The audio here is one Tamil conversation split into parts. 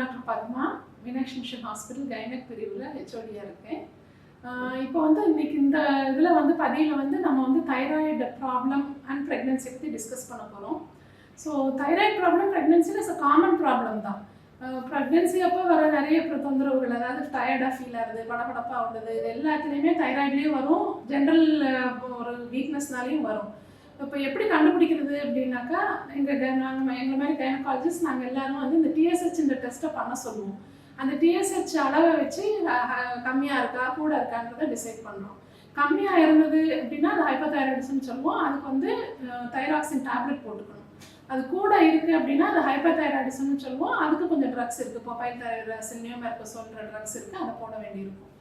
Doctor Padma Meenakshi mission hospital gynaec பிரிவில் ஹெச்ஓடியாக இருக்கேன். இப்போ வந்து இன்னைக்கு இந்த இதில் வந்து பதியில் வந்து நம்ம வந்து தைராய்டு ப்ராப்ளம் அண்ட் ப்ரெக்னென்சி பற்றி டிஸ்கஸ் பண்ண போகிறோம் ஸோ தைராய்டு ப்ராப்ளம் ப்ரெக்னென்சியில் இஸ் காமன் ப்ராப்ளம் தான். ப்ரெக்னென்சி அப்போ வர நிறைய தொந்தரவுகள் அதாவது டயர்டாக ஃபீல் ஆகுது படபடப்பாக உள்ளது இது எல்லாத்துலேயுமே தைராய்ட்லேயும் வரும். ஜென்ரல் ஒரு வீக்னஸ்னாலையும் வரும். இப்போ எப்படி கண்டுபிடிக்கிறது அப்படின்னாக்கா எங்கள் நாங்கள் எங்களை மாதிரி கைனகாலஜிஸ்ட் நாங்கள் எல்லாரும் வந்து இந்த டிஎஸ்ஹெச்ன்ற டெஸ்ட்டை பண்ண சொல்லுவோம். அந்த டிஎஸ்ஹெச் அளவை வச்சு கம்மியாக இருக்கா கூட இருக்கான்றத டிசைட் பண்ணுறோம் கம்மியாக இருந்தது அப்படின்னா அது ஹைப்போதைராய்டிசம்னு சொல்லுவோம். அதுக்கு வந்து தைராக்சின் டேப்லெட் போட்டுக்கணும். அது கூட இருக்குது அப்படின்னா அது ஹைப்போதைராய்டிசம்னு சொல்லுவோம். அதுக்கு கொஞ்சம் ட்ரக்ஸ் இருக்குது இப்போ பைத்தைராய்டிசம் நியோமெர்கோசோல்ன்ற ட்ரக்ஸ் இருக்குது அதை போட வேண்டியிருக்கும்.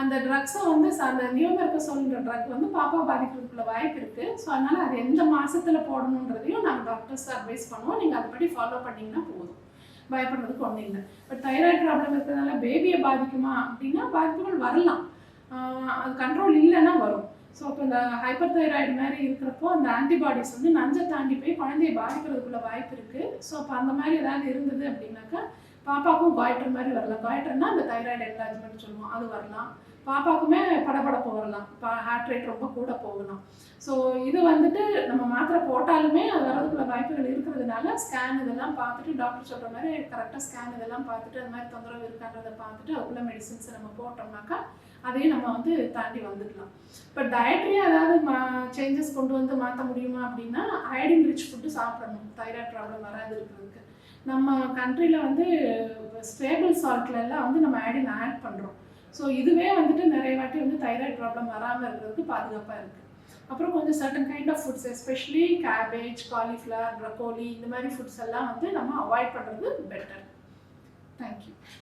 அந்த ட்ரக்ஸை வந்து அந்த நியோமெர்கோசோல்ன்ற ட்ரக் வந்து பாப்பா பாதிக்கிறதுக்குள்ள வாய்ப்பு இருக்குது ஸோ அதனால் அது எந்த மாதத்தில் போடணுன்றதையும் நாங்கள் டாக்டர்ஸ் அட்வைஸ் பண்ணுவோம். நீங்கள் அதுபடி ஃபாலோ பண்ணிங்கன்னா போதும். பயப்படுறதுக்கு ஒன்றும் இல்லை. பட் தைராய்டு ப்ராப்ளம் இருக்கிறதுனால பேபியை பாதிக்குமா அப்படின்னா பாதிப்புகள் வரலாம். அது கண்ட்ரோல் இல்லைன்னா வரும். ஸோ அப்போ இந்த ஹைப்பர் தைராய்டு மாதிரி இருக்கிறப்போ அந்த ஆன்டிபாடிஸ் வந்து நஞ்சை தாண்டி போய் குழந்தைய பாதிக்கிறதுக்குள்ள வாய்ப்பு இருக்குது ஸோ அப்போ அந்த மாதிரி ஏதாவது இருந்தது அப்படின்னா பாப்பாக்கும் காய்டர் மாதிரி வரலாம். காய்டர்னா அந்த தைராய்டு என்லாஜ்மெண்ட் சொல்லுவோம். அது வரலாம். பாப்பாக்குமே படபடப்பு வரலாம். ஹார்ட் ரேட் ரொம்ப கூட போகலாம். ஸோ இது வந்துட்டு நம்ம மாத்திரை போட்டாலுமே அது வரதுக்குள்ள வாய்ப்புகள் இருக்கிறதுனால ஸ்கேன் இதெல்லாம் பார்த்துட்டு டாக்டர் சொல்கிற மாதிரி கரெக்டாக ஸ்கேன் இதெல்லாம் பார்த்துட்டு அது மாதிரி தொந்தரவு இருக்கான்றதை பார்த்துட்டு அதுக்குள்ள மெடிசின்ஸ் நம்ம போட்டோம்னாக்கா அதையும் நம்ம வந்து தாண்டி வந்துடலாம். இப்போ டயட்ரி ஏதாவது மா சேஞ்சஸ் கொண்டு வந்து மாற்ற முடியுமா அப்படின்னா அயடின் ரிச் ஃபுட்டு சாப்பிடணும். தைராய்டு ப்ராப்ளம் வராது இருக்கிறதுக்கு. நம்ம கண்ட்ரியில் வந்து ஸ்டேபிள் சால்ட்ல எல்லாம் வந்து நம்ம ஆடின் ஆட் பண்ணுறோம் ஸோ இதுவே வந்துட்டு நிறைய வாட்டி வந்து தைராய்டு ப்ராப்ளம் வராமல் இருக்கிறதுக்கு பாதுகாப்பாக இருக்குது அப்புறம் கொஞ்சம் certain kind of foods especially cabbage cauliflower broccoli இந்த மாதிரி ஃபுட்ஸ் எல்லாம் வந்து நம்ம அவாய்ட் பண்ணுறது பெட்டர் தேங்க்யூ